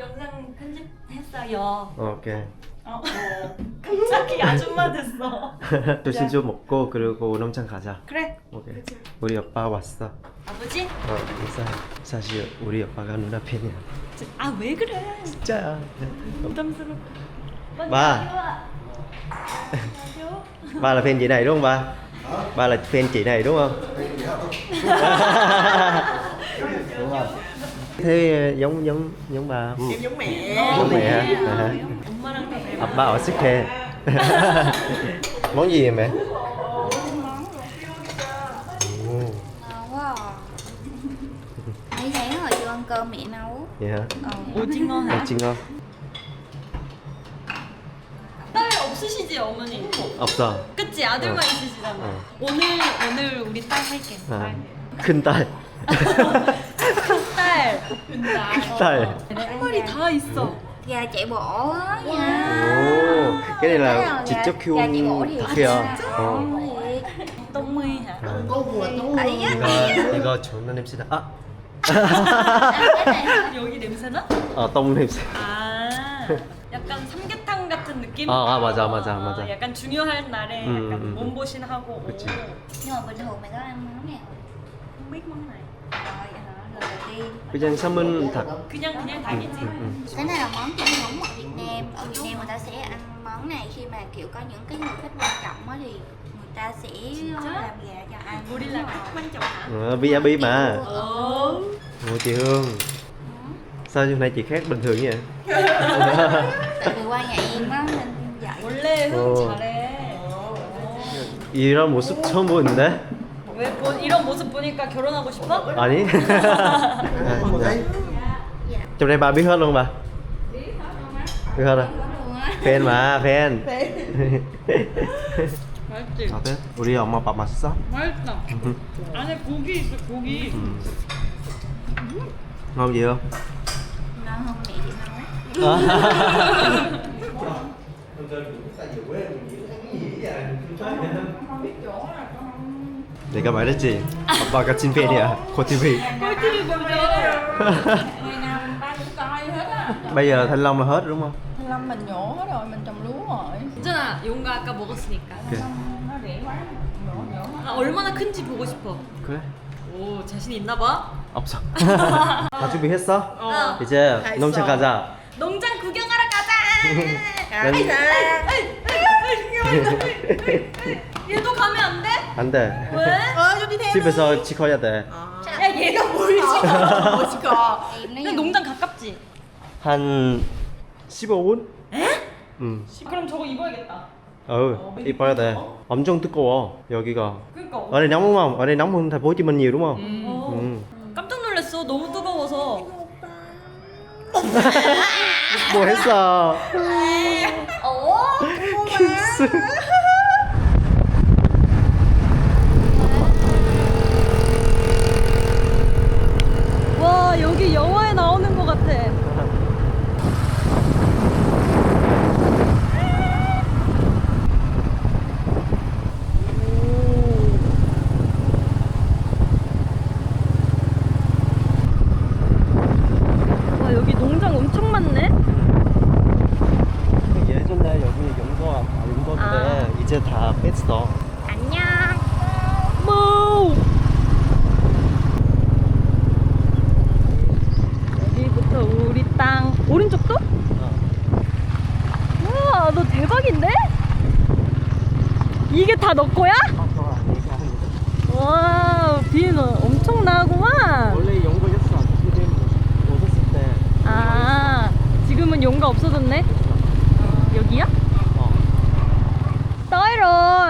영상 편집했어요. 오케이. 어, 갑자기 아줌마 됐어. 조신주 먹고 그리고 농장 가자. 그래. 오케이. 우리 오빠 왔어. 아버지? 어, 인사. 사실 우리 오빠가 누나 팬이야. 아 왜 그래? 진짜야. 부담스러워. 안녕. Ba là fan chị này đúng không ba? Ba là fan chị này đúng không? đúng rồi. Thế giống giống giống ba không? em giống mẹ Giống mẹ hả? À. 엄마랑 다 닮아. A빠 ở sức khe. Món gì vậy mẹ? Ồ, Ngon quá à. Mấy tháng rồi chưa ăn cơm mẹ nấu vậy hả? Ờ 오징어 하. 오징어 딸 없으시지 어머니? 없어. 그치 아들만 어. 있으시잖아. 어. 오늘 오늘 우리 딸 할게. 아, 딸. 큰 딸. 딸. 큰 딸. 할 말이 다 있어. Gà chạy bộ á Ồ, cái này là chạy bộ thì 닭이야. 어. 똥무이 하. 아, có vừa tốt Ấy á 이거 이거 존나 냄새나. 아, 여기 냄새나? 어, 똥 냄새. 아. 약간 삼계탕 같은 느낌? 아, 아, 맞아, 맞아, 맞아. 약간 중요한 날에 음, 약간 음, 음. 몸보신 하고. 그치. Nhưng mà bình thường mày có ăn món nào không biết món này. 그냥 삶은 닭. 그냥 그냥 닭이지. 응, 응. Cái này là món truyền thống ở Việt Nam Ở Việt Nam người ta sẽ ăn món này khi mà kiểu có những cái người khách quan trọng á thì người ta sẽ 진짜? làm gà cho ăn 우리랑 quan trọng hả? Ờ, VIP mà. 어. Ủa chị Hương, sao hôm nay chị khác bình thường vậy? Tại vì qua nhà em á nên vậy 원래 어. 흥 잘해. 이런 모습 처음 보는데? 왜 보, 이런 모습 보니까 결혼하고 싶어? 아니? một thấy Trong đây bà biết hết luôn bà? Biết hết rồi? 팬 마, 팬. 맛있지? 어때? 우리 엄마 밥 맛있어? 맛있다. 안에 고기 있어 고기. 음. ngon gì không? Ngon hơn mẹ chị nấu 내가 말했지. 아빠가 찐팬이야. 고TV. 꿀팁이 뭔데? Bây giờ Thanh Long là hết đúng không? Thanh Lâm mình nhổ hết rồi, mình trồng lúa rồi. 괜찮아 용가 아까 먹었으니까. 그래. Nó rẻ quá, nhổ nhổ hết. 아, 얼마나 큰지 보고 싶어. 그래. 오 자신 있나 봐. 없어. 다 준비했어? 어. 이제 다 농장. 가자. 농장 구경하러 가자. 난... 얘도 가면 안 돼? 안 돼. 왜? Cho đi theo 집에서 지켜야 돼. 야 얘가 뭘 지금? Nói 근데 농장 가깝지? 한 15분? 에? 응. 그럼 저거 입어야겠다. Ừ, 입어야 돼. 엄청 두꺼워 여기가. 그러니까. Ở đây nóng đúng không? Ở đây nóng hơn thành phố Hồ Chí Minh nhiều đúng không? 어. Ừ. 깜짝 놀랐어. 너무 뜨거워서. 뭐 했어? 와 여기 영화에 나오는 것 같아. 와 여기 농장 엄청 많네. 예전에 여기 연거 연거인데 아. 뺐어. Anh 뭐? 여기부터 우리 땅 오른쪽도? 우와 너 대박인데? 이게 다 너 거야? 와 비는 엄청나구만 원래 연거였어. 그때 오셨을 때. 아 지금은 용가 없어졌네 여기야?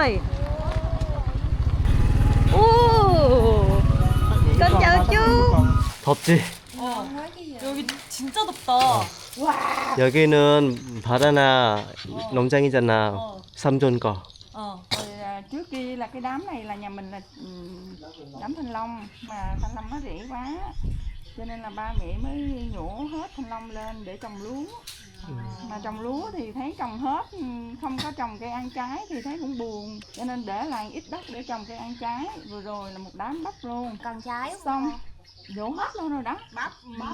어. tới rồi 오 con chào chú 덥지? 어, 여기 진짜 덥다 여기는 바나나 농장이잖아. 어. 삼촌 거. 어. Rồi, à, trước kia là cái đám này là nhà mình là ừm, đám thanh long mà thanh long nó rẻ quá cho nên là ba mẹ mới nhổ hết thanh long lên để trồng lúa mà trồng lúa thì thấy trồng hết ừm, không có trồng cây ăn trái thì thấy cũng buồn cho nên để lại ít đất để trồng cây ăn trái vừa rồi là một đám bắp luôn Con trái xong nhổ hết luôn rồi đó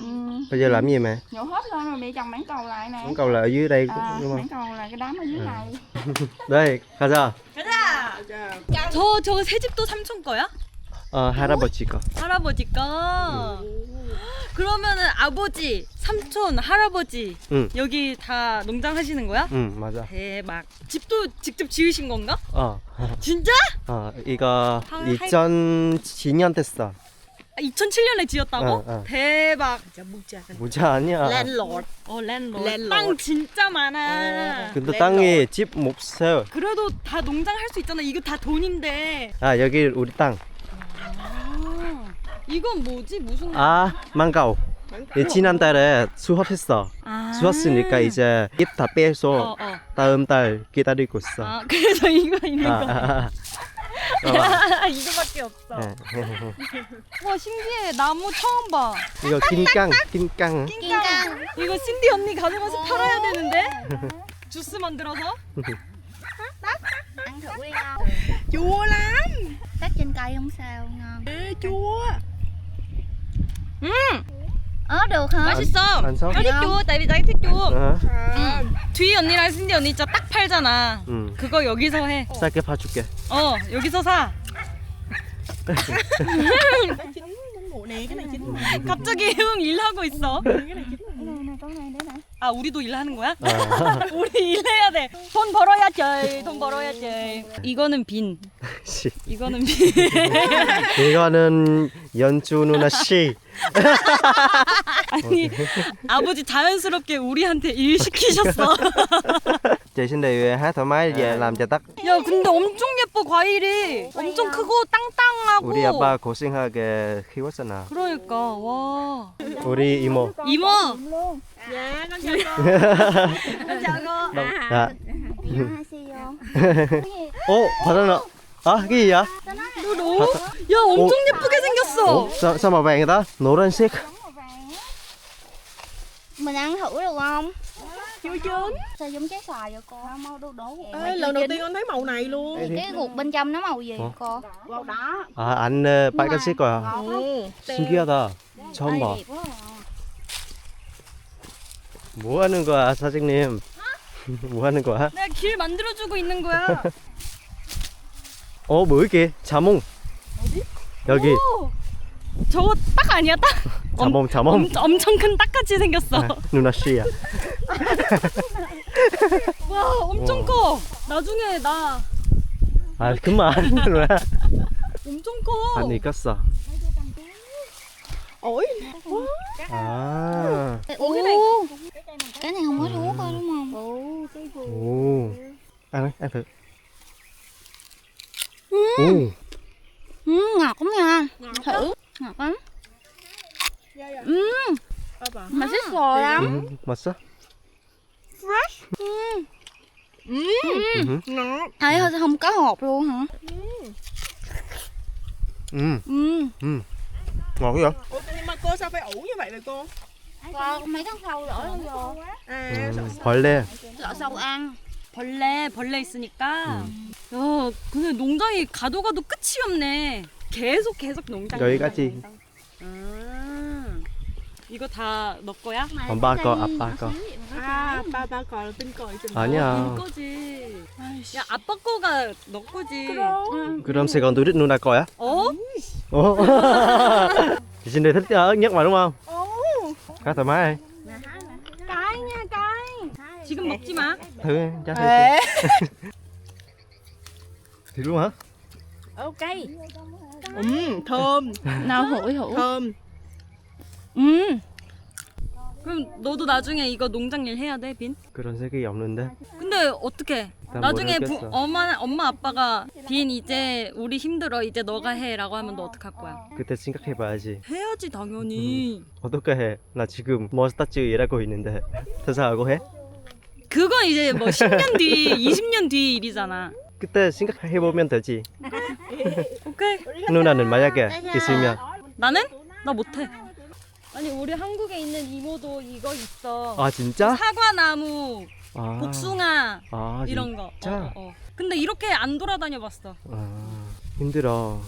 ừ. bây giờ làm gì mẹ nhổ hết luôn rồi mẹ trồng mảng cầu lại nè muốn cầu là ở dưới đây à, đúng không mảng cầu là cái đám ở dưới này đây 가자 가자. 저 저거 새 집도 삼촌 거야? 어 할아버지 거 할아버지 거. 그러면은 아버지, 삼촌, 할아버지 응. 여기 다 농장 하시는 거야? 응 맞아 대박. 집도 직접 지으신 건가? 어, 진짜? 어 이거 하- 2002년 됐어 아, 2007년에 지었다고? 어, 어. 대박. 모자 아니야 랜로드. 어 랜로드. 땅 진짜 많아. 근데 땅에 집못 세요 그래도 다 농장 할 수 있잖아. 이거 다 돈인데. 아 여기 우리 땅 아, 이건 뭐지? 무슨? 아, 망가오. 예, 지난달에 수업했어. 아. 수업했으니까 이제 입 다 빼서 어, 어. 다음 달 기다리고 있어. 아, 그래서 이거 있는 아, 거. 아, 아. 어, 이거밖에 없어. 네. 와 신기해. 나무 처음 봐. 이거 긴깡, 긴깡. căng 이거 신디 언니 가져가서 팔아야 되는데. 주스 만들어서. ăn thử đi không chua lắm cắt trên cây không sao ngon Ê, chua 음, ớ được 맛있어. 안 써? 맛있죠. 나비 나이 thích 줘. 어, 응. 뒤 언니랑 신디 언니 진짜 딱 팔잖아. 응. 그거 여기서 해. 싸게 봐줄게. 어, 여기서 사. bộ nè cái này chín 갑자기 응 일하고 있어. cái này chín này 아, 우리도 일하는 거야? 아, 우리 일해야 돼. 돈 벌어야지. 돈 벌어야지. 이거는 빈. 씨. 이거는 빈. 이거는 연주 누나 씨. 아니 아버지 자연스럽게 우리한테 일 시키셨어. Chị xin đi hát thoải mái về làm cho tắt. 야 근데 엄청 예뻐 과일이 엄청 크고 땅땅하고. 우리 아빠 고생하게 키웠잖아. 그러니까 와 우리 이모. 이모. 야. 안녕하세요 어, 바나나. 아, vậy? 너 너무 야 엄청 예쁘게 생겼어. Ủa, sao, sao màu vàng người ta? 노란색. mình ăn thử được không chưa chín sao giống trái xoài vậy cô mau đu đổ Ê, lần đầu tiên con thấy màu này luôn cái ruột bên trong nó màu gì Ủa? cô màu đỏ 아, 안에 빨간색 거야. ừ. 신기하다. 처음 봐. 뭐 하는 거야, 사장님? 뭐 하는 거야? 내가 길 만들어주고 있는 거야. 어, 뭐 이렇게? 자몽. 여기 오, 저거 딱 아니야 딱? 자몽, 자몽. 엄, 엄청 큰 딱같이 생겼어. 아, 누나 씨야. 와 엄청 와. 커. 나중에 나 아, 그만. 누나. 엄청 커. 안 익었어. ổi 아, uống cái này cái này không có thuốc thôi đúng không 오. ăn, ăn thử. 오, ừ, ngọt lắm nha thử ngọt lắm ừ, Ơ bà. mà xích sồi lắm 음, 맛있어? Ừ. 음, ngọt thấy thôi không có hột luôn hả 음, ừ 음. ngon vậy? Ủa, nhưng mà cô sao phải ủ như vậy vậy cô con mấy con sâu lỡ luôn vô à sao- 음, 벌레. lỡ sâu ăn 벌레 벌레 있으니까. 야 근데 농장이 가도 가도 끝이 없네. 계속 계속 농장. 여기까지. 아, 이거 다 너 거야? 엄마 거, 아빠 거. à ba ba cò tin còi chừng 아니야. 너 거지. 야 아빠 거가 너 거지. 그럼 sẽ còn tôi thích nuôi 거야? 어? Ủa? Chị xin đề thích ờ, nhất mà đúng không? Khá thoải mái đi. cái nha cái 지금 먹지 마. Thử cho thử. xem. Thử luôn hả? ok ừ, thơm nào hửi hửi thơm 음. 그럼 너도 나중에 이거 농장 일 해야 돼, 빈? 그런 생각이 없는데. 근데 어떻게? 난 나중에 부, 모르겠어. 엄마 엄마 아빠가 빈 이제 우리 힘들어 이제 너가 해라고 하면 너 어떡할 거야? 그때 생각해봐야지. 해야지 당연히. 어떻게 해? 나 지금 머스타치 일하고 있는데 퇴사하고 해? 그건 이제 뭐 10년 뒤, 20년 뒤 일이잖아. 그때 생각해보면 되지. 오케이. 누나는 만약에 있으면 나는 나 못해. 아니 우리 한국에 있는 이모도 이거 있어. 아 진짜? 사과나무, 아, 복숭아 아 이런 거. 진짜? 어, 어. 근데 이렇게 안 돌아다녀 봤어. 아, 힘들어.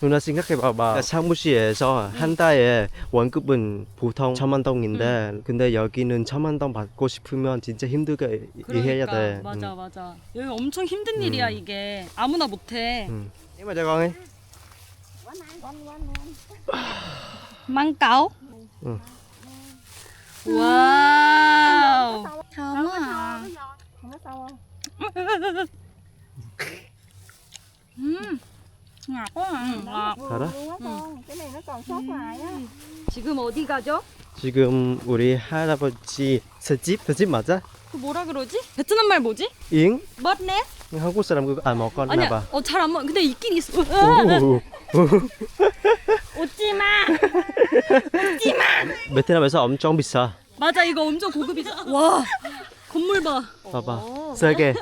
누나 생각해봐봐 사무실에서 한 달에 월급은 보통 천만 동인데 근데 여기는 천만 동 받고 싶으면 진짜 힘들게 일해야 돼 그러니까 맞아 응. 맞아. 여기 엄청 힘든 일이야 음. 이게 아무나 못해. 응. con ấy mang cáo. Ừ. 와우. có sâu không 음. ngọt quá à 응, ngọt. con cái này nó còn sót lại á 지금 어디 가죠? 지금 우리 할아버지 새집 새집 맞아? 그 뭐라 그러지? 베트남 말 뭐지? 잉? 멋네? 한국 사람 그거 안 먹었나 아니야. 봐어잘 안 먹. 근데 있긴 있어. 오. 웃지 마. 베트남에서 엄청 비싸 맞아 이거 엄청 고급이다. 와 건물 봐. 봐봐 세게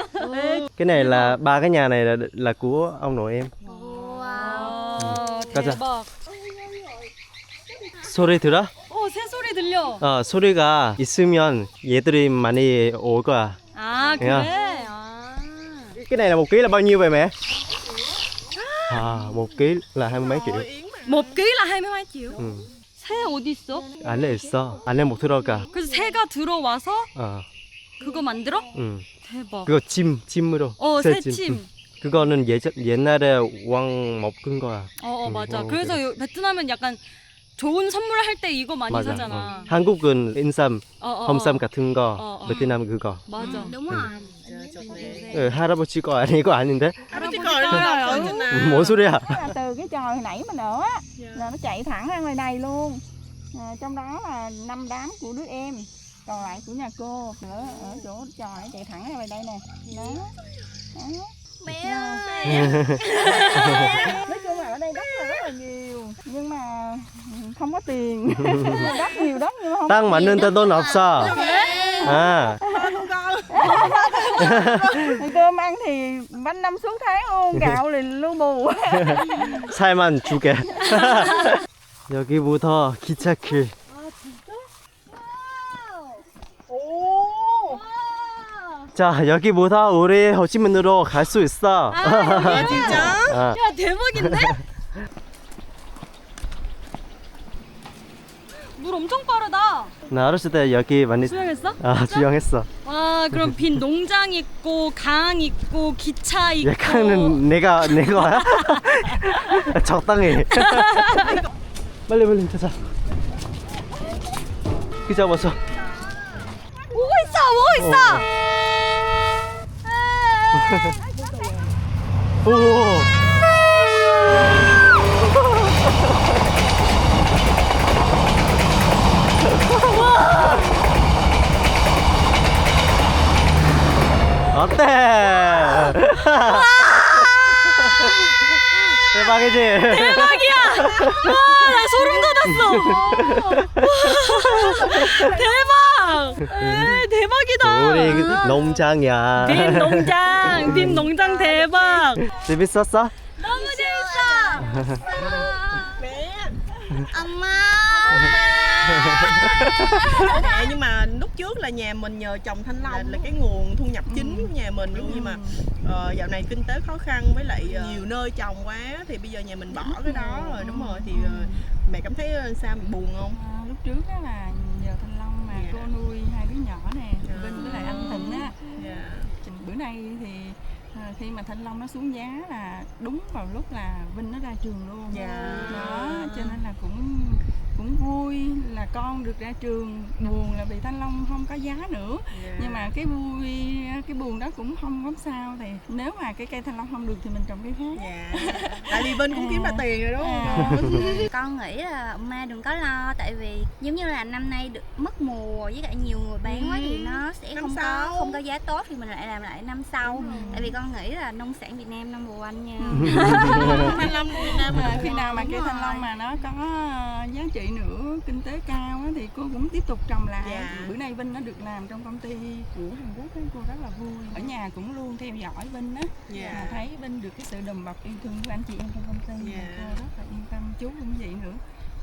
cái này là ba cái nhà này là là của ông nội em 와 가자. 대박. 소리 들어? 어 새소리 들려. 어 소리가 있으면 얘들이 많이 올 거야 아 그래. 야. 아. cái này là một ký là bao nhiêu vậy mẹ? À một ký là hai mươi mấy triệu một ký là hai mươi hai triệu. 응. 새 어디 있어? 안에 있어 안에 못 들어가 그래서 새가 들어와서 어 그거 만들어? 응. 대박. 그거 짐 짐으로 어 새짐. 새침. 응. 그거는 예전 옛날에 왕 먹은 거야 어, 어 응, 맞아. 어, 그래서 요- 베트남은 약간 좋은 선물 할때 이거 많이 맞아 사잖아. 어. 한국은 인삼 어, 어, 험삼 어. 같은 거 어, 어. 베트남 그거 맞아. đúng rồi 어, 할아버지 거 아니고 아닌데 알아요. Ủa xuống đi à? Từ cái trò hồi nãy mà nữa dạ. là nó chạy thẳng ra ngoài này luôn. À, trong đó là năm đám của đứa em, còn lại của nhà cô nữa ở chỗ trò nó chạy thẳng ra ngoài đây nè. Đó. Đó. Mẹ dạ. ơi. nói chung là ở đây đất là rất là nhiều nhưng mà không có tiền đất nhiều đất nhưng mà không tăng mạnh nên tên tôi nộp dạ. sao à cơm ăn thì bánh năm suốt tháng luôn gạo thì luôn bù. 살만 두개 여기부터 기차길. 자 여기부터 우리 호치민으로 갈 수 있어. 아 진짜? 아, 야 대박인데? 물 엄청 빠르다. 나 어렸을 때 여기 많이 수영했어? 아, 수영했어. 와 그럼 빈 농장 있고 강 있고 기차 있고. 약간은 내가 내가 적당히. 빨리 빨리 가자 기차 왔어 오고 있어 오고 있어. 오 어때? 대박이지? 대박이야. 와 나 소름 돋았어. 와, 대박. 에이, 대박이다. 우리 그 농장이야 빈 농장 빈 농장 대박. 재밌었어? 너무 재밌어. 엄마 Dạ, nhưng mà lúc trước là nhà mình nhờ trồng thanh long. Là, là cái nguồn thu nhập chính của nhà mình luôn nhưng mà ờ, dạo này kinh tế khó khăn với lại ờ, nhiều nơi trồng quá thì bây giờ nhà mình bỏ cái đó rồi đúng rồi thì ờ, mẹ cảm thấy sao mẹ buồn không? À, lúc trước á là nhờ thanh long mà Dạ. cô nuôi hai đứa nhỏ nè Dạ. Vinh với lại anh Thịnh á. Dạ. Bữa nay thì à, khi mà thanh long nó xuống giá là đúng vào lúc là Vinh nó ra trường luôn. Dạ. đó cho nên là cũng cũng vui là con được ra trường. Buồn là vì thanh long không có giá nữa. Dạ. nhưng mà cái vui cái buồn đó cũng không có sao thì nếu mà cái cây thanh long không được thì mình trồng cây khác. Dạ. Tại vì Vinh cũng kiếm ra tiền rồi đúng À. không con nghĩ là ma đừng có lo tại vì giống như là năm nay được mất mùa với lại nhiều người bán quá thì nó sẽ Năm không có sau. không có giá tốt thì mình lại làm lại năm sau. Tại vì con nghĩ là nông sản Việt Nam number one nha. Thanh long Việt Nam mà khi nào mà cây thanh long mà nó có giá trị nữa kinh tế cao á, thì cô cũng tiếp tục trồng lại Dạ. bữa nay Vinh nó được làm trong công ty của Hàn Quốc ấy, cô rất là vui ở nhà cũng luôn theo dõi Vinh á Dạ. mà thấy Vinh được cái sự đùm bọc yêu thương của anh chị em trong công ty Dạ. cô rất là yên tâm chú cũng vậy nữa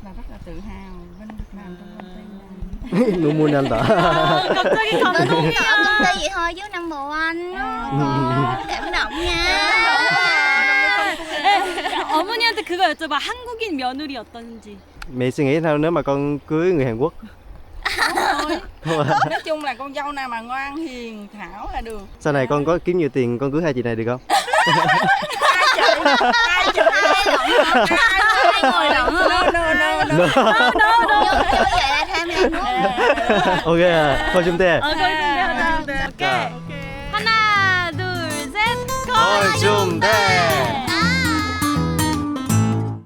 và rất là tự hào Vinh được làm trong công ty này 눈물 난다 갑자기 Vinh 감동. cũng nhỏ công ty vậy thôi chứ number one À. Con cảm động nha 어머니한테 그거 여쭤봐. 한국인 며느리 어떤지. mẹ suy nghĩ sao nếu mà con cưới người hàn quốc thôi nói chung là con dâu nào mà ngoan hiền thảo là được sau này con có kiếm nhiều tiền con cưới hai chị này được không hai chị hai chị hai người động no no no no no no ok à thôi chúng ta ok 하나 둘셋 con chung ta